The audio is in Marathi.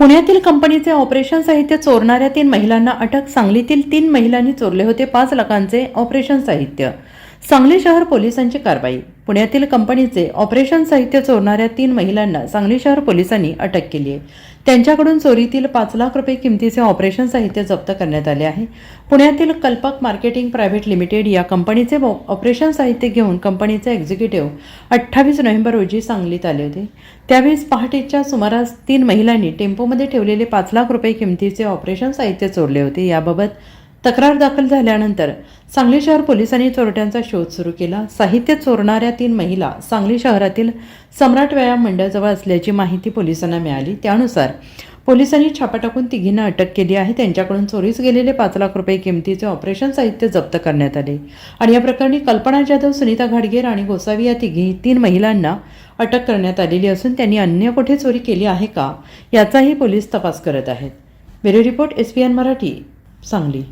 पुण्यातील कंपनीचे ऑपरेशन साहित्य चोरणाऱ्या तीन महिलांना अटक सांगलीतील तीन महिलांनी चोरले होते पाच लाखांचे ऑपरेशन साहित्य. सांगली शहर पोलिसांची कारवाई. पुण्यातील कंपनीचे ऑपरेशन साहित्य चोरणाऱ्या तीन महिलांना सांगली शहर पोलिसांनी अटक केली आहे. त्यांच्याकडून चोरीतील पाच लाख रुपये किमतीचे ऑपरेशन साहित्य जप्त करण्यात आले आहे. पुण्यातील कल्पक मार्केटिंग प्रायव्हेट लिमिटेड या कंपनीचे ऑपरेशन साहित्य घेऊन कंपनीचे एक्झिक्युटिव्ह अठ्ठावीस नोव्हेंबर रोजी सांगलीत आले होते. त्यावेळेस पहाटेच्या सुमारास तीन महिलांनी टेम्पोमध्ये ठेवलेले पाच लाख रुपये किमतीचे ऑपरेशन साहित्य चोरले होते. याबाबत तक्रार दाखल झाल्यानंतर सांगली शहर पोलिसांनी चोरट्यांचा शोध सुरू केला. साहित्य चोरणाऱ्या तीन महिला सांगली शहरातील सम्राट व्यायाम मंडळाजवळ असल्याची माहिती पोलिसांना मिळाली. त्यानुसार पोलिसांनी छापा टाकून तिघींना अटक केली आहे. त्यांच्याकडून चोरीस गेलेले पाच लाख रुपये किमतीचे ऑपरेशन साहित्य जप्त करण्यात आले. आणि या प्रकरणी कल्पना जाधव सुनीता घाडगेर आणि गोसावी या तिघी तीन महिलांना अटक करण्यात आलेली असून त्यांनी अन्य कुठे चोरी केली आहे का याचाही पोलीस तपास करत आहेत. Bureau report S P N Marathi Sangli.